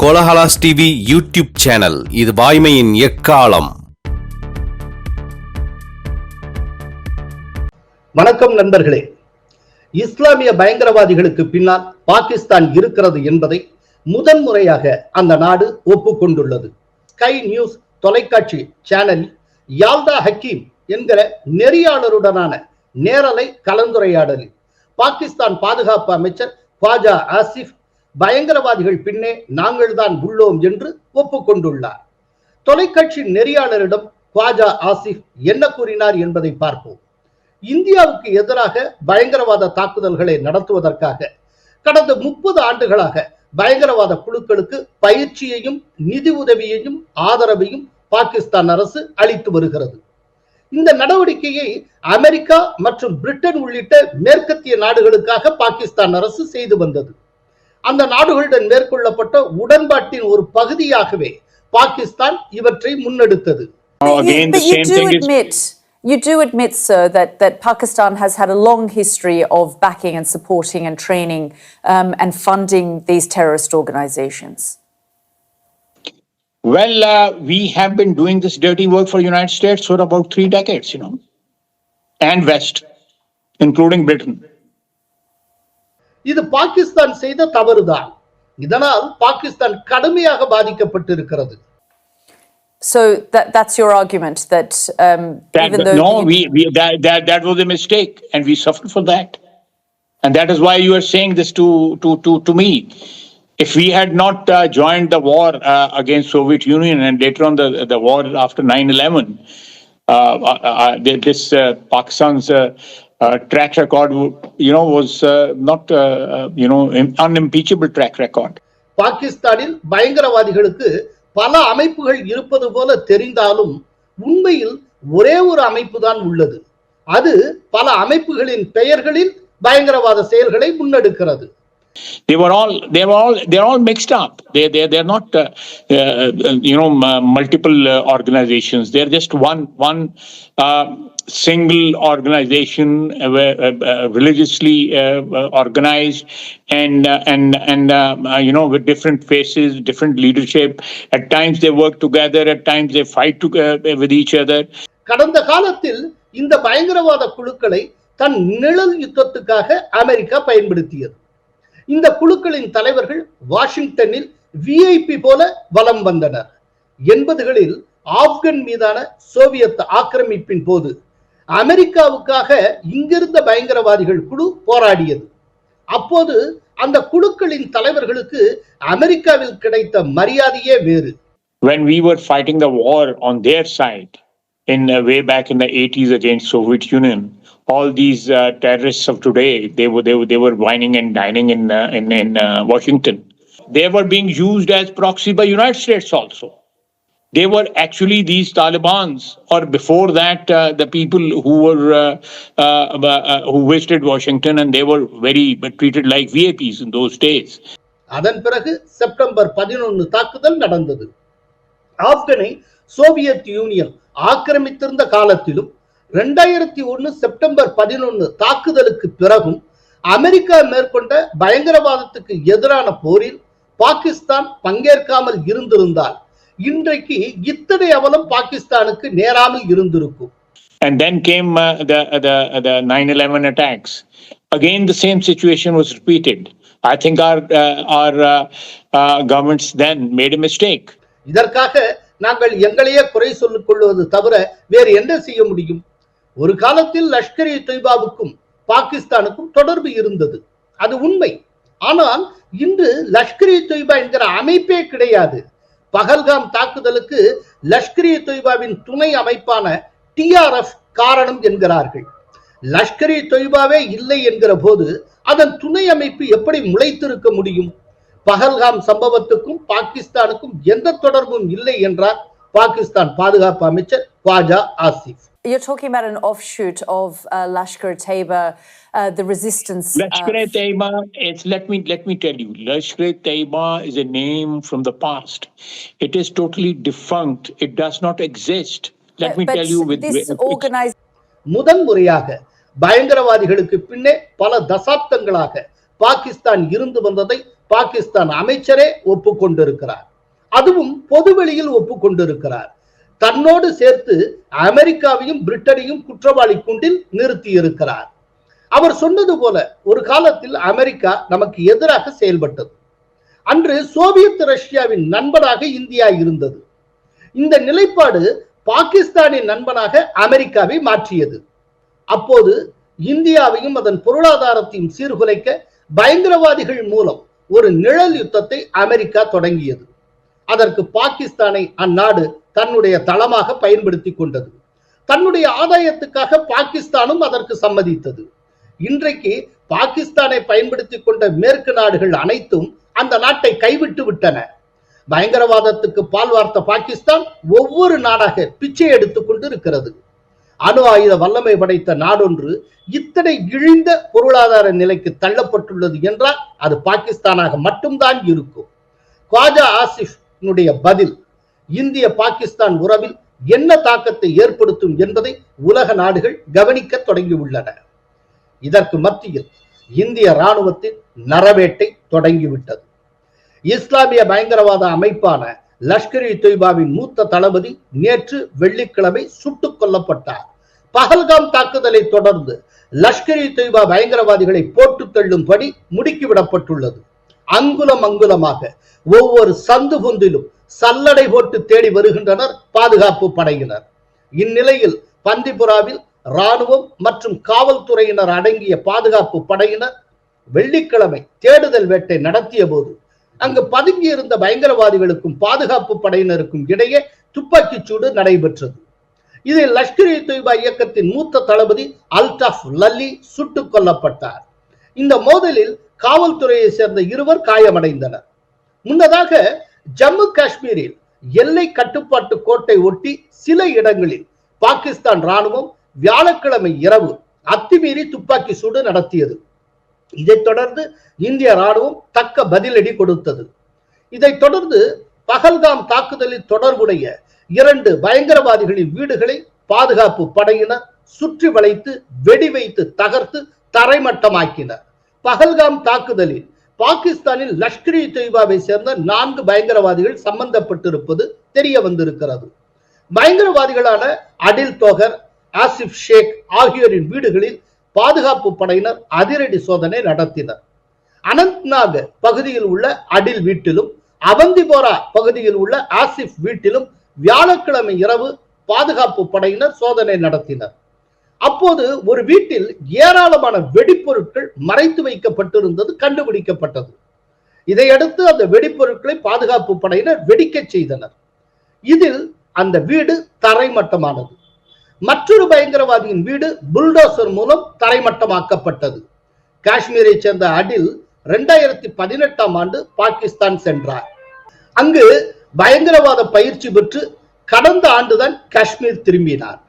Kolahalas TV YouTube channel. இது வாய்மையின் எக்காலம். வணக்கம் நண்பர்களே. இஸ்லாமிய பயங்கரவாதிகளுக்கு பின்னால் பாகிஸ்தான் இருக்கிறது என்பதை முதன்முறையாக அந்த நாடு ஒப்புக்கொண்டுள்ளது. ஸ்கை நியூஸ் தொலைக்காட்சி சேனலில் யால்தா ஹக்கீம் என்கிற நெறியாளருடனான நேரலை கலந்துரையாடலில் பாகிஸ்தான் பாதுகாப்பு அமைச்சர் குவாஜா ஆசிஃப் பயங்கரவாதிகள் பின்னே நாங்கள் தான் உள்ளோம் என்று ஒப்புக்கொண்டுள்ளார். தொலைக்காட்சி நெறியாளரிடம் குவாஜா ஆசிஃப் என்ன கூறினார் என்பதை பார்ப்போம். இந்தியாவுக்கு எதிராக பயங்கரவாத தாக்குதல்களை நடத்துவதற்காக கடந்த முப்பது ஆண்டுகளாக பயங்கரவாத குழுக்களுக்கு பயிற்சியையும் நிதி உதவியையும் ஆதரவையும் பாகிஸ்தான் அரசு அளித்து வருகிறது. இந்த நடவடிக்கையை அமெரிக்கா மற்றும் பிரிட்டன் உள்ளிட்ட மேற்கத்திய நாடுகளுக்காக பாகிஸ்தான் அரசு செய்து வந்தது. அந்த நாடுகளுடன் மேற்கொள்ளப்பட்ட உடன்பாட்டின் ஒரு பகுதியாகவே பாகிஸ்தான் இவற்றை முன்னெடுத்தது Now, But you- again, the but you same do thing is admit, you do admit, sir, that, that Pakistan has had a long history of backing and supporting and training um, and funding these terrorist organizations. well, uh, we have been doing this dirty work for United States for about three decades, you know, and West, including Britain. இது பாகிஸ்தான் செய்த தவறுதான் இதனால் பாகிஸ்தான் கடுமையாக பாதிக்கப்பட்டிருக்கிறது So that, that's your argument that um, That, even though no, you- we, we that, that that was a mistake, and we suffered for that, and that is why you are saying this to to to to me. If we had not uh, joined the war uh, against Soviet Union and later on the the war after 9/11, uh, uh, uh, this uh, Pakistan's uh, uh, track record, you know, was uh, not uh, uh, you know un- unimpeachable track record. பாகிஸ்தானில் பயங்கரவாதிகளுக்கு பல அமைப்புகள் இருப்பது போல தெரிந்தாலும் உண்மையில் ஒரே ஒரு அமைப்பு தான் உள்ளது அது பல அமைப்புகளின் பெயர்களில் பயங்கரவாத செயல்களை முன்னெடுக்கிறது they were all they were all they're all mixed up they they they're not uh, uh, you know multiple uh, organizations they're just one one uh, single organization uh, uh, religiously uh, organized and uh, and and uh, you know with different faces different leadership at times they work together at times they fight to, uh, with each other கடந்த காலத்தில் இந்த பயங்கரவாத குழுக்களை தன் நிழல் யுத்தத்துக்காக America பயன்படுத்தியது இந்த குழுக்களின் தலைவர்கள் வாஷிங்டனில் விஐபி போல வலம் வந்தனர் எண்பதுகளில் ஆப்கன் மீதான சோவியத் ஆக்கிரமிப்பின் போது அமெரிக்காவுக்காக இங்கிருந்த பயங்கரவாதிகள் குழு போராடியது அப்போது அந்த குழுக்களின் தலைவர்களுக்கு அமெரிக்காவில் கிடைத்த மரியாதையே வேறு when we were fighting the war on their side in uh, way back in the 80s against Soviet Union, all these uh, terrorists of today they were they were they were whining and dining in uh, in in uh, Washington. They were being used as proxy by United States also. They were actually these Taliban's, or before that, uh, the people who were uh, uh, uh, uh who visited Washington, and they were very but treated like VIPs in those days. அதன் பிறகு September பதினொன்று தாக்குதல் நடந்தது ஆப்கனை Soviet union ஆக்கிரமித்திருந்த காலத்திலும் ரெண்டாயிரத்தி ஒன்று September பதினொன்று தாக்குதலுக்கு பிறகும் அமெரிக்கா மேற்கொண்ட பயங்கரவாதத்துக்கு எதிரான போரில் பாகிஸ்தான் பங்கேற்காமல் இருந்திருந்தால் இன்றைக்கு இத்தனை அவலம் பாகிஸ்தானுக்கு நேராமல் இருந்திருக்கும் And then came uh, the the the 9/11 attacks. Again, the same situation was repeated. I think our uh, our uh, uh, governments then made a mistake. இதற்காக நாங்கள் எங்களையே குறை சொல்லிக் கொள்வது தவிர வேறு என்ன செய்ய முடியும் ஒரு காலத்தில் லஷ்கர் இ தொய்பாவுக்கும் பாகிஸ்தானுக்கும் தொடர்பு இருந்தது அது உண்மை ஆனால் இன்று லஷ்கர் இ தொய்பா என்கிற அமைப்பே கிடையாது பகல்காம் தாக்குதலுக்கு லஷ்கர் தொய்பாவின் துணை அமைப்பான டிஆர்எஃப் காரணம் என்கிறார்கள். லஷ்கர் தொய்பாவே இல்லை என்கிற போது அதன் துணை அமைப்பு எப்படி முளைத்திருக்க முடியும்? பகல்காம் சம்பவத்துக்கும் பாகிஸ்தானுக்கும் எந்த தொடர்பும் இல்லை என்றார் பாகிஸ்தான் பாதுகாப்பு அமைச்சர் Khawaja Asif you're talking about an offshoot of uh, Lashkar-e-Taiba, uh, the resistance. uh, Lashkar-e-Taiba, it's let me let me tell you, Lashkar-e-Taiba is a name from the past. It is totally defunct. It does not exist. Let me but tell you with this organization. முதன் முறையாக பயங்கரவாதிகளுக்கு பின்னே பல தசாப்தங்களாக பாகிஸ்தான் இருந்து வந்ததை பாகிஸ்தான் அமைச்சரே ஒப்புக்கொண்டிருக்கிறார் அதுவும் பொதுவெளியில் ஒப்புக்கொண்டிருக்கிறார் தன்னோடு சேர்த்து அமெரிக்காவையும் பிரிட்டனையும் குற்றவாளி குண்டில் நிறுத்தி இருக்கிறார் அவர் சொன்னது போல ஒரு காலத்தில் அமெரிக்கா நமக்கு எதிராக செயல்பட்டது. அன்று சோவியத் ரஷ்யாவின் நண்பனாக இந்தியா இருந்தது. இந்த நிலைப்பாடு பாகிஸ்தானின் நண்பனாக அமெரிக்காவை மாற்றியது. அப்போது இந்தியாவையும் அதன் பொருளாதாரத்தையும் சீர்குலைக்க பயங்கரவாதிகள் மூலம் ஒரு நிழல் யுத்தத்தை அமெரிக்கா தொடங்கியது. அதற்கு பாகிஸ்தானை அந்நாடு தன்னுடைய தளமாக பயன்படுத்தி கொண்டது. தன்னுடைய ஆதாயத்துக்காக பாகிஸ்தானும் அதற்கு சம்மதித்தது. இன்றைக்கு பாகிஸ்தானை பயன்படுத்தி கொண்ட மேற்கு நாடுகள் அனைத்தும் அந்த நாட்டை கைவிட்டு விட்டன. பயங்கரவாதத்துக்கு பால் வார்த்த பாகிஸ்தான் ஒவ்வொரு நாடாக பிச்சை எடுத்துக் கொண்டு இருக்கிறது அணு ஆயுத வல்லமை படைத்த நாடொன்று இத்தனை இழிந்த பொருளாதார நிலைக்கு தள்ளப்பட்டுள்ளது என்றால் அது பாகிஸ்தானாக மட்டும்தான் இருக்கும். குவாஜா ஆசிஃப் பதில் இந்திய பாகிஸ்தான் உறவில் என்ன தாக்கத்தை ஏற்படுத்தும் என்பதை உலக நாடுகள் கவனிக்க தொடங்கியுள்ளன. இதற்கு மத்தியில் இந்திய ராணுவத்தின் நரவேட்டை தொடங்கிவிட்டது. இஸ்லாமிய பயங்கரவாத அமைப்பான லஷ்கர் இ தொய்பாவின் மூத்த தளபதி நேற்று வெள்ளிக்கிழமை சுட்டுக் கொல்லப்பட்டார். பகல்காம் தாக்குதலை தொடர்ந்து லஷ்கர் இ தொய்பா பயங்கரவாதிகளை போட்டு தள்ளும்படி முடுக்கிவிடப்பட்டுள்ளது. அங்குலம் அங்குலமாக ஒவ்வொரு சந்து பொந்திலும் சல்லடை போட்டு தேடி வருகின்றனர் பாதுகாப்பு படையினர். இந்நிலையில் பந்திபுராவில் ராணுவம் மற்றும் காவல்துறையினர் அடங்கிய பாதுகாப்பு படையினர் வெள்ளிக்கிழமை தேடுதல் வேட்டை நடத்திய போது அங்கு பதுங்கியிருந்த பயங்கரவாதிகளுக்கும் பாதுகாப்பு படையினருக்கும் இடையே துப்பாக்கிச் சூடு நடைபெற்றது. இதில் லஷ்கர் இ தொய்பா இயக்கத்தின் மூத்த தளபதி அல்டாஃப் லல்லி சுட்டுக் கொல்லப்பட்டார். இந்த மோதலில் காவல்துறையை சேர்ந்த இருவர் காயமடைந்தனர். முன்னதாக ஜம்மு காஷ்மீரில் எல்லை கட்டுப்பாட்டு கோட்டை ஒட்டி சில இடங்களில் பாகிஸ்தான் ராணுவம் வியாழக்கிழமை இரவு அத்துமீறி துப்பாக்கி சூடு நடத்தியது. இதைத் தொடர்ந்து இந்திய ராணுவம் தக்க பதிலடி கொடுத்தது. இதைத் தொடர்ந்து பகல்காம் தாக்குதலில் தொடர்புடைய இரண்டு பயங்கரவாதிகளின் வீடுகளை பாதுகாப்பு படையினர் சுற்றி வளைத்து வெடி வைத்து தகர்த்து தரைமட்டமாக்கினர். பகல்காம் தாக்குதலில் பாகிஸ்தானில் லஷ்கர் இ தொய்பாவை சேர்ந்த நான்கு பயங்கரவாதிகள் சம்பந்தப்பட்டிருப்பது தெரிய வந்திருக்கிறது. பயங்கரவாதிகளான அடில் தோகர் ஆசிப் ஷேக் ஆகியோரின் வீடுகளில் பாதுகாப்பு படையினர் அதிரடி சோதனை நடத்தினர். அனந்த்நாக் பகுதியில் உள்ள அடில் வீட்டிலும் அவந்திபோரா பகுதியில் உள்ள ஆசிப் வீட்டிலும் வியாழக்கிழமை இரவு பாதுகாப்பு படையினர் சோதனை நடத்தினர். அப்போது ஒரு வீட்டில் ஏராளமான வெடிப்பொருட்கள் மறைத்து வைக்கப்பட்டிருந்தது கண்டுபிடிக்கப்பட்டது. இதையடுத்து அந்த வெடிப்பொருட்களை பாதுகாப்பு படையினர் வெடிக்கச் செய்தனர். இதில் அந்த வீடு தரைமட்டமானது. மற்றொரு பயங்கரவாதியின் வீடு புல்டோசர் மூலம் தரைமட்டமாக்கப்பட்டது. காஷ்மீரை சேர்ந்த அடில் இரண்டாயிரத்தி பதினெட்டாம் ஆண்டு பாகிஸ்தான் சென்றார். அங்கு பயங்கரவாத பயிற்சி பெற்று கடந்த ஆண்டுதான் காஷ்மீர் திரும்பினார்.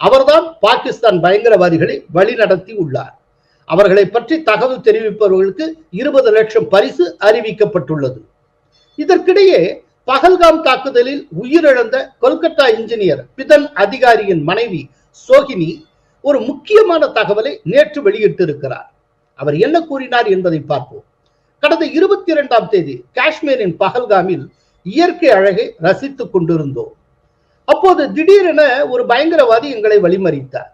அவர்தான் பாகிஸ்தான் பயங்கரவாதிகளை வழிநடத்தி உள்ளார். அவர்களை பற்றி தகவல் தெரிவிப்பவர்களுக்கு இருபது லட்சம் பரிசு அறிவிக்கப்பட்டுள்ளது. இதற்கிடையே பகல்காம் தாக்குதலில் உயிரிழந்த கொல்கத்தா இன்ஜினியர் பிதன் அதிகாரியின் மனைவி சோகினி ஒரு முக்கியமான தகவலை நேற்று வெளியிட்டிருக்கிறார். அவர் என்ன கூறினார் என்பதை பார்ப்போம். கடந்த இருபத்தி இரண்டாம் தேதி காஷ்மீரின் பகல்காமில் இயற்கை அழகை ரசித்துக் கொண்டிருந்தோம். அப்போது திடீரென ஒரு பயங்கரவாதி எங்களை வழிமறித்தார்.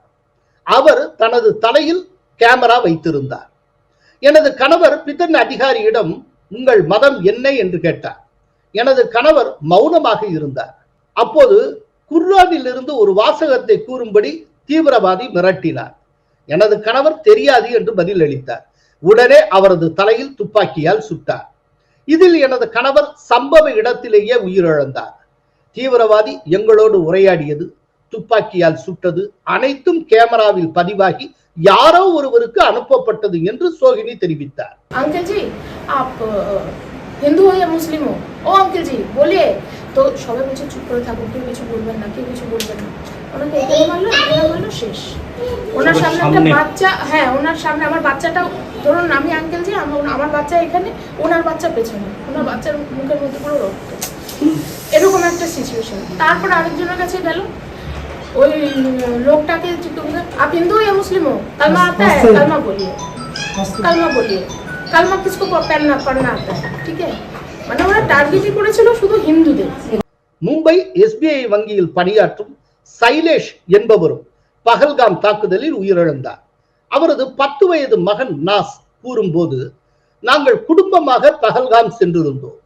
அவர் தனது தலையில் கேமரா வைத்திருந்தார். எனது கணவர் பிதன் அதிகாரியிடம் உங்கள் மதம் என்ன? என்று கேட்டார். எனது கணவர் மௌனமாக இருந்தார். அப்போது குர்ஆனில் இருந்து ஒரு வாசகத்தை கூறும்படி தீவிரவாதி மிரட்டினார். எனது கணவர் தெரியாது என்று பதில் அளித்தார் உடனே அவரது தலையில் துப்பாக்கியால் சுட்டார். இதில் எனது கணவர் சம்பவ இடத்திலேயே உயிரிழந்தார். தீவிரவாதி எங்களோடு உரையாடியது துப்பாக்கியால் சுட்டது அனைத்தும் கேமராவில் பதிவாகி யாரோ ஒருவருக்கு அனுப்பப்பட்டது என்று சோகினி தெரிவித்தார் अंकल जी आप अ, হিন্দু হো या মুসলিম हो ও আঙ্কেল জি বলিয়ে তো সবাই বলছে চুপ করে থাকুন কেউ কিছু বলবেন না কেউ কিছু বলবেন না ওনাকে এখানে মারলো এখানে মারলো শেষ ওনার সামনে একটা বাচ্চা হ্যাঁ ওনার সামনে আমার বাচ্চাটাও ধরুন আমি আঙ্কেল জি আমার আমার বাচ্চা এখানে ওনার বাচ্চা পেছনে ওনার বাচ্চার মুখের মধ্যে পুরো রক্ত এরকম একটা সিচুয়েশন তারপর আরেকজনের কাছে গেল ওই লোকটাকে তুমি আপ হিন্দু या मुस्लिम हो कलमा आता है कलमा बोलिए कलमा बोलिए কালমা কিসকো পড়না পড়না आता है ठीक है মানে ওরা টার্গেটই করেছিল শুধু হিন্দুদের மும்பை எஸ்பிஐ வங்கியில் பணியாற்றும் சைலேஷ் என்பவரும் பகல்காம் தாக்குதலில் உயிரிழந்தார் அவரது பத்து வயது மகன் நாஸ் கூறும்போது நாங்கள் குடும்பமாக பகல்காம் சென்றிருந்தோம்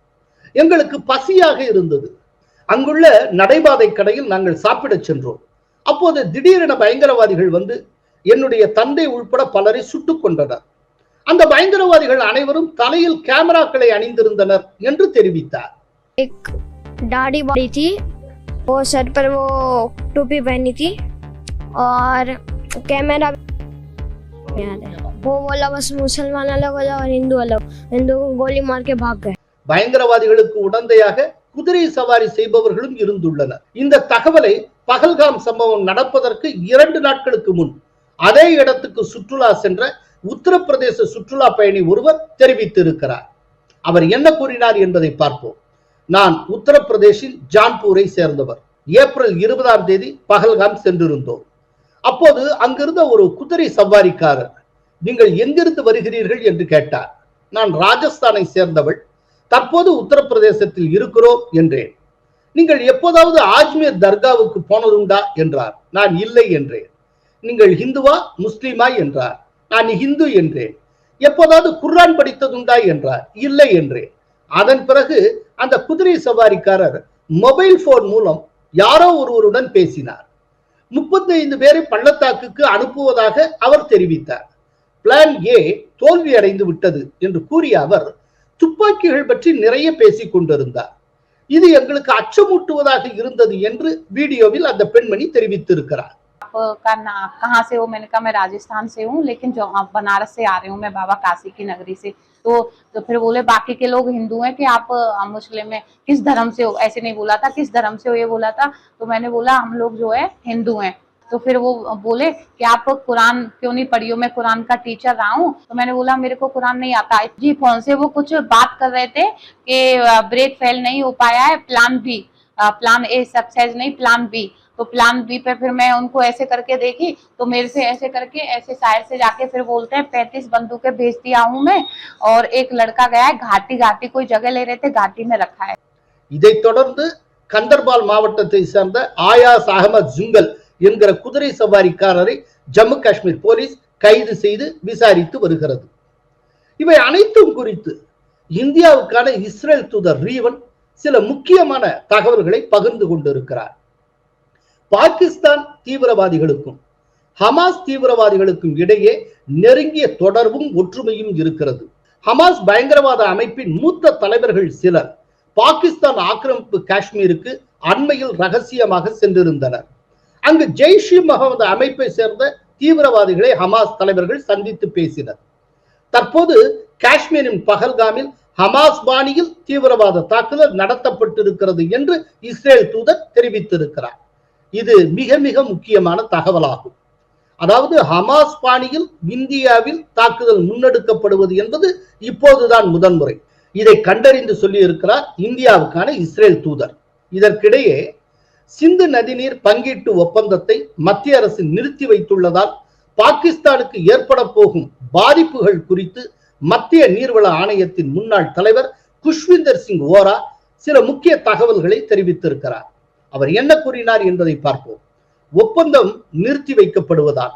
எங்களுக்கு பசியாக இருந்தது அங்குள்ள நடைபாதை கடையில் நாங்கள் சாப்பிடச் சென்றோம் அப்போது திடீரென பயங்கரவாதிகள் வந்து என்னுடைய தந்தை உள்பட பலரை சுட்டுக் கொண்டனர் அந்த பயங்கரவாதிகள் அனைவரும் தலையில் கேமராக்களை அணிந்திருந்தனர் என்று தெரிவித்தார் दाढ़ी बड़ी थी वो सर पर वो टोपी पहनी थी और कैमरा याद है वो बोला बस मुसलमान अलग हो जाओ और हिंदू अलग हिंदू को गोली मार के भाग गए பயங்கரவாதிகளுக்கு உடந்தையாக குதிரை சவாரி செய்பவர்களும் இருந்துள்ளனர். இந்த தகவலை பகல்காம் சம்பவம் நடப்பதற்கு இரண்டு நாட்களுக்கு முன் அதே இடத்துக்கு சுற்றுலா சென்ற உத்தரப்பிரதேச சுற்றுலா பயணி ஒருவர் தெரிவித்திருக்கிறார். அவர் என்ன கூறினார் என்பதை பார்ப்போம். நான் உத்தரப்பிரதேஷில் ஜான்பூரை சேர்ந்தவர். ஏப்ரல் இருபதாம் தேதி பகல்காம் சென்றிருந்தோம். அப்போது அங்கிருந்த ஒரு குதிரை சவாரிக்காரர் நீங்கள் எங்கிருந்து வருகிறீர்கள்? என்று கேட்டார். நான் ராஜஸ்தானை சேர்ந்தவள். தற்போது உத்தரப்பிரதேசத்தில் இருக்கிறோம் என்றேன். நீங்கள் எப்போதாவது ஆஜ்மீர் தர்காவுக்கு போனதுண்டா? என்றார். நான் இல்லை என்றேன். நீங்கள் ஹிந்துவா? முஸ்லீமா? என்றார். நான் ஹிந்து என்றேன். எப்போதாவது குர்ரான் படித்ததுண்டா? என்றார். இல்லை என்றேன். அதன் பிறகு அந்த குதிரை சவாரிக்காரர் மொபைல் போன் மூலம் யாரோ ஒருவருடன் பேசினார். முப்பத்தைந்து பேரை பள்ளத்தாக்குக்கு அனுப்புவதாக அவர் தெரிவித்தார். பிளான் ஏ தோல்வி அடைந்து விட்டது என்று கூறிய அவர் துப்பாக்கிகள் பற்றி நிறைய பேசிக் கொண்டிருந்தார் இது எங்களுக்கு அச்சமூட்டுவதாக இருந்தது என்று வீடியோவில் அந்த பெண்மணி தெரிவித்திருக்கிறார் आपका ना कहाँ से हो मैंने कहा मैं राजस्थान से हूँ लेकिन जो आप बनारस से आ रहे हूँ मैं बाबा काशी की नगरी से तो तो फिर बोले बाकी के लोग हिंदू हैं कि आप अ, मुस्लिम हैं किस धर्म से हो ऐसे नहीं बोला था किस धर्म से हो ये बोला था तो मैंने बोला हम लोग जो है हिंदू हैं तो फिर वो बोले कि आप कुरान क्यों नहीं पढ़ी हो मैं कुरान का टीचर रहा हूँ तो मैंने बोला मेरे को कुरान नहीं आता जी फोन से वो कुछ बात कर रहे थे कि ब्रेक फेल नहीं हो पाया है plan B plan A success नहीं प्लान बी तो प्लान बी पे फिर मैं उनको ऐसे करके देखी तो मेरे से ऐसे करके ऐसे साइड से जाके फिर बोलते हैं पैंतीस बंदूकें भेज दिया हूँ मैं और एक लड़का गया है घाटी घाटी कोई जगह ले रहे थे घाटी में रखा है இதைத் தொடர்ந்து கந்தர்பால் மாவட்டத்தை சேர்ந்த ஆயாஸ் அகமது ஜுங்கல் என்கிற குதிரை சவாரிக்காரரை ஜம்மு காஷ்மீர் போலீஸ் கைது செய்து விசாரித்து வருகிறது. இவை அனைத்தும் குறித்து இந்தியாவுக்கான இஸ்ரேல் தூதர் ரீவன் சில முக்கியமான தகவல்களை பகிர்ந்து கொண்டிருக்கிறார். பாகிஸ்தான் தீவிரவாதிகளுக்கும் ஹமாஸ் தீவிரவாதிகளுக்கும் இடையே நெருங்கிய தொடர்பும் ஒற்றுமையும் இருக்கிறது. ஹமாஸ் பயங்கரவாத அமைப்பின் மூத்த தலைவர்கள் சிலர் பாகிஸ்தான் ஆக்கிரமிப்பு காஷ்மீருக்கு அண்மையில் ரகசியமாக சென்றிருந்தனர். அங்கு ஜெய்ஷி முகமது அமைப்பை சேர்ந்த தீவிரவாதிகளை ஹமாஸ் தலைவர்கள் சந்தித்து பேசினர். தற்போது காஷ்மீரின் பகல்காமில் ஹமாஸ் பாணியில் தீவிரவாத தாக்குதல் நடத்தப்பட்டிருக்கிறது என்று இஸ்ரேல் தூதர் தெரிவித்திருக்கிறார். இது மிக மிக முக்கியமான தகவலாகும். அதாவது ஹமாஸ் பாணியில் இந்தியாவில் தாக்குதல் முன்னெடுக்கப்படுவது என்பது இப்போதுதான் முதன்முறை. இதை கண்டறிந்து சொல்லி இருக்கிறார் இந்தியாவுக்கான இஸ்ரேல் தூதர். இதற்கிடையே சிந்து நதிநீர் பங்கீட்டு ஒப்பந்தத்தை மத்திய அரசு நிறுத்தி வைத்துள்ளதால் பாகிஸ்தானுக்கு ஏற்பட போகும் பாதிப்புகள் குறித்து மத்திய நீர்வள ஆணையத்தின் முன்னாள் தலைவர் குஷ்விந்தர் சிங் ஓரா சில முக்கிய தகவல்களை தெரிவித்திருக்கிறார். அவர் என்ன கூறினார் என்பதை பார்ப்போம். ஒப்பந்தம் நிறுத்தி வைக்கப்படுவதால்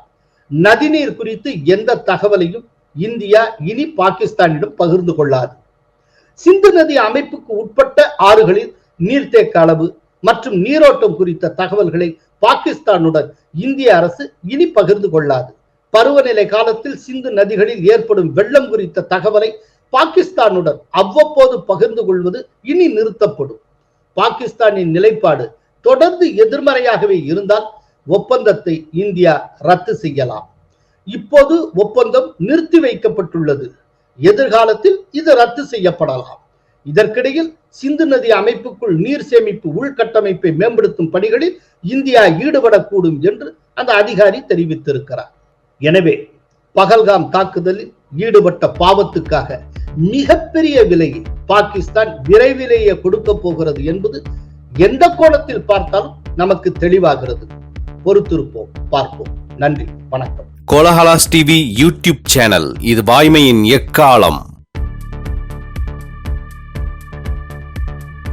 நதிநீர் குறித்து எந்த தகவலையும் இந்தியா இனி பாகிஸ்தானிடம் பகிர்ந்து கொள்ளாது. சிந்து நதி அமைப்புக்கு உட்பட்ட ஆறுகளில் நீர்த்தேக்க அளவு மற்றும் நீரோட்டம் குறித்த தகவல்களை பாகிஸ்தானுடன் இந்திய அரசு இனி பகிர்ந்து கொள்ளாது. பருவநிலை காலத்தில் சிந்து நதிகளில் ஏற்படும் வெள்ளம் குறித்த தகவலை பாகிஸ்தானுடன் அவ்வப்போது பகிர்ந்து கொள்வது இனி நிறுத்தப்படும். பாகிஸ்தானின் நிலைப்பாடு தொடர்ந்து எதிர்மறையாகவே இருந்தால் ஒப்பந்தத்தை இந்தியா ரத்து செய்யலாம். இப்போது ஒப்பந்தம் நிறுத்தி வைக்கப்பட்டுள்ளது. எதிர்காலத்தில் இது ரத்து செய்யப்படலாம். இதற்கிடையில் சிந்து நதி அமைப்புக்குள் நீர் சேமிப்பு உள்கட்டமைப்பை மேம்படுத்தும் பணிகளில் இந்தியா ஈடுபடக்கூடும் என்று அந்த அதிகாரி தெரிவித்திருக்கிறார். எனவே பகல்காம் தாக்குதலில் ஈடுபட்ட பாவத்துக்காக மிகப்பெரிய விலையை பாகிஸ்தான் விரைவிலேயே கொடுக்க போகிறது என்பது எந்த கோணத்தில் பார்த்தாலும் நமக்கு தெளிவாகிறது. பொறுத்திருப்போம் பார்ப்போம். நன்றி வணக்கம். கோலஹலாஸ் டிவி யூடியூப் சேனல் இது வாய்மையின் எக்காலம்.